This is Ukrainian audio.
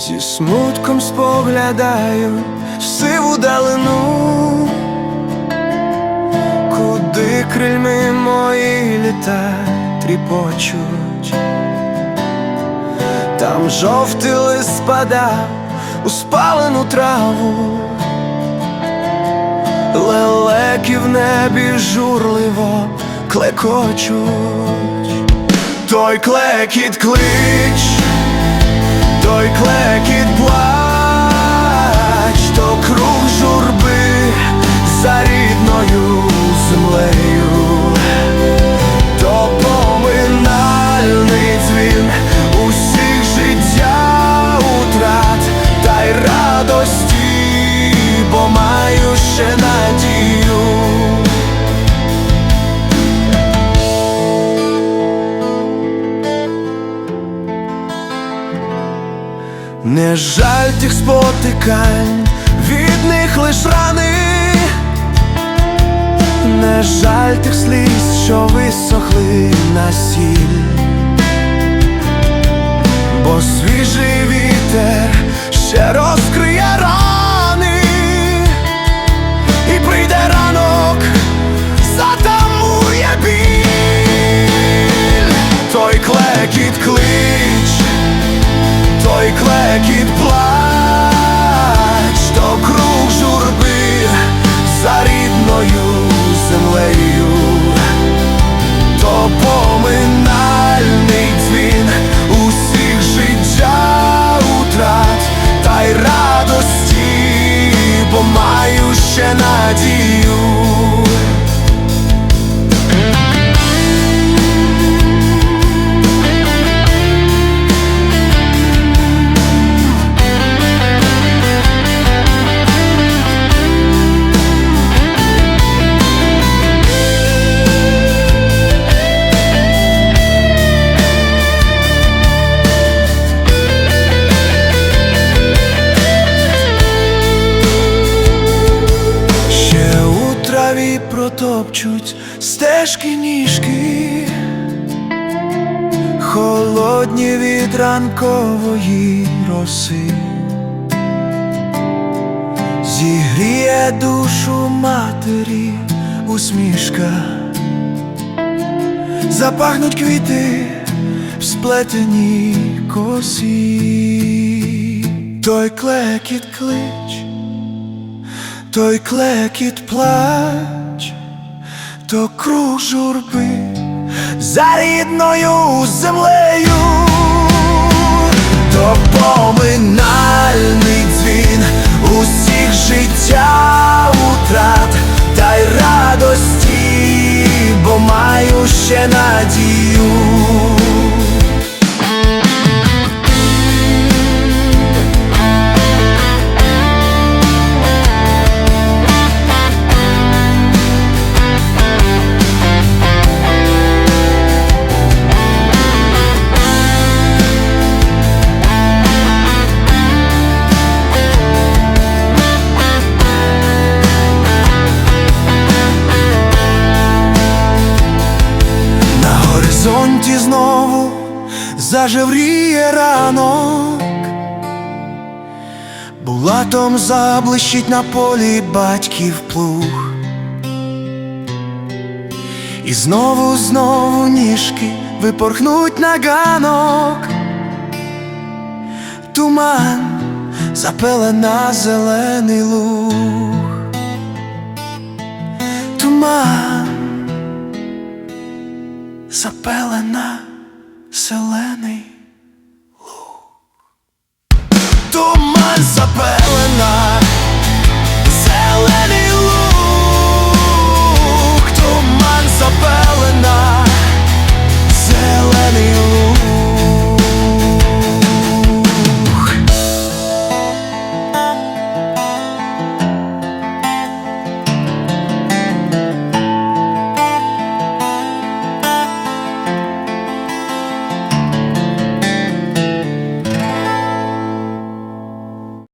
зі смутком споглядаю в сиву далину, куди крильми мої літа тріпочуть, там жовтий лист спадав у спалену траву, лелеки в небі журливо клекочуть, той клекіт клич той клекіт плач, Не жаль тих спотикань, від них лиш рани, не жаль тих сліз, що висохли на сіль, бо свіжий вітер ще розкриє клекіт плач, то круг журби за рідною землею, то поминальний дзвін усіх життя утрат та й радості, бо маю ще надію. У протопчуть стежки ніжки, холодні від ранкової роси, зігріє душу матері усмішка, запахнуть квіти в сплетеній косі, той клекіт клич той клекіт плач, то круг журби за рідною землею, то поминальний дзвін усіх життя зажевріє ранок, булатом заблищить на полі батьків плуг. І знову, знову ніжки випорхнуть на ганок, туман запелена зелений луг, туман запелена зелений луг. Туман запелена.